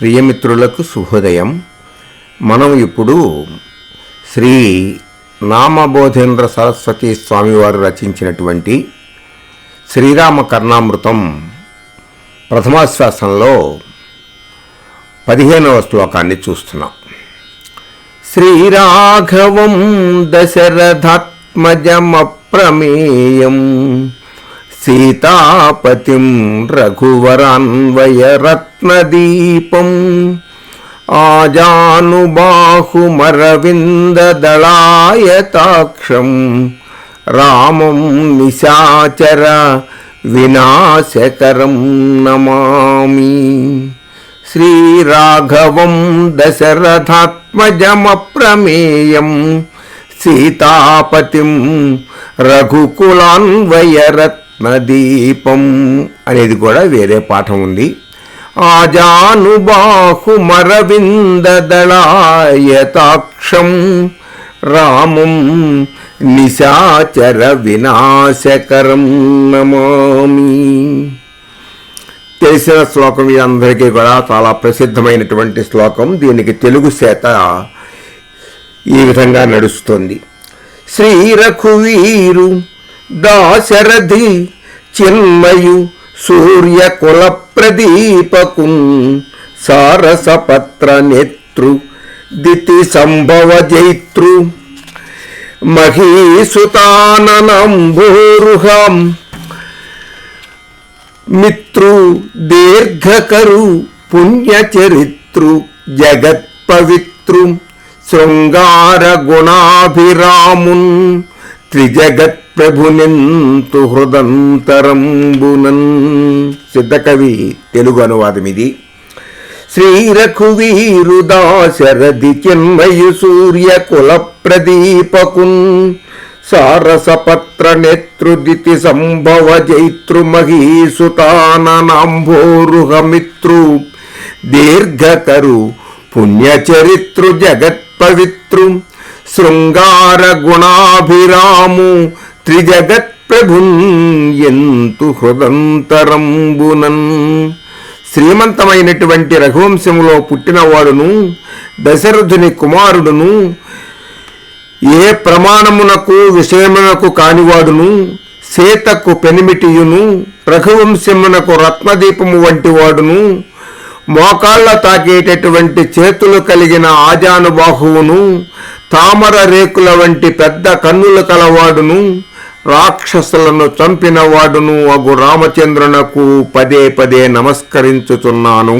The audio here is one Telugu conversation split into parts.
ప్రియమిత్రులకు శుభోదయం. మనం ఇప్పుడు శ్రీ నామబోధేంద్ర సరస్వతి స్వామివారు రచించినటువంటి శ్రీరామ కర్ణామృతం ప్రథమాశ్వాసంలో పదిహేనవ శ్లోకాన్ని చూస్తున్నాం. శ్రీరాఘవం దశరథాత్మజమప్రమేయం సీతాపతిం రఘువరాన్వయరత్నదీపం ఆజానుబాహుమరవిందదళాయతాక్షం రామం నిశాచర వినాశకరం నమామి. శ్రీరాఘవం దశరథాత్మజమప్రమేయం సీతాపతిం రఘుకులాన్వయరత్ రఘుకులాన్వయరత్నదీపం అనేది కూడా వేరే పాఠం ఉంది. ఆజానుబాహుమరవిందదళాయతాక్షం రామం నిశాచర వినాశకరం నమామి. తెలిసిన శ్లోకం ఇది అందరికీ కూడా చాలా ప్రసిద్ధమైనటువంటి శ్లోకం. దీనికి తెలుగు చేత ఈ విధంగా నడుస్తుంది. శ్రీ రఘువీరు దాశరథి చిన్మయు సూర్య కుల ప్రదీపకున్ సారసపత్ర నేతృ దితి సంభవ జైతృ మహీసుతానంబోరుహం మిత్రు దీర్ఘకరు పుణ్యచరిత్రు జగత్పవిత్రు శృంగార గుణాభిరామున్ త్రిజగత్ ప్రభునింతు హృదంతరంబునన్. సిద్ధకవి తెలుగు అనువాదం ఇది. శ్రీరఘువీరు దాశరథి చిన్మయు సూర్య కుల ప్రదీపకున్ సారసపత్ర నేతృదితి సంభవ జైతృమహీసుతానంభోరుహమిత్రు దీర్ఘకరు పుణ్యచరిత్రు జగత్పవిత్రు. శృంగార గుణాభిరాము త్రిజగత్ ప్రభున్ ఎంతు హృదంతరంబునన్. శ్రీమంతమైనటువంటి రఘువంశములో పుట్టినవాడును దశరథుని కుమారుడును ఏ ప్రమాణమునకు విషయమునకు కానివాడును సీతకు పెనిమిటియును రఘువంశమునకు రత్నదీపము వంటి వాడును మోకాళ్ళ తాకేటటువంటి చేతులు కలిగిన ఆజానుబాహువును తామర రేకుల వంటి పెద్ద కన్నులు కలవాడును రాక్షసులను చంపినవాడును అగు రామచంద్రునకు పదే పదే నమస్కరించుతున్నాను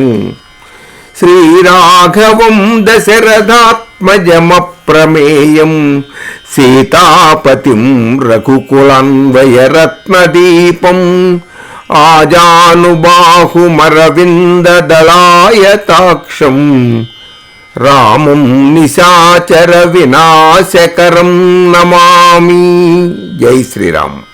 శ్రీరాఘవం దశరథాత్మజమప్రమేయం సీతాపతిం రఘుకులన్వయరత్నదీపం ఆజానుబాహుమరవిందదళాయతాక్షం రామం నిశాచర వినాశకరం నమామి. జై శ్రీరామ్.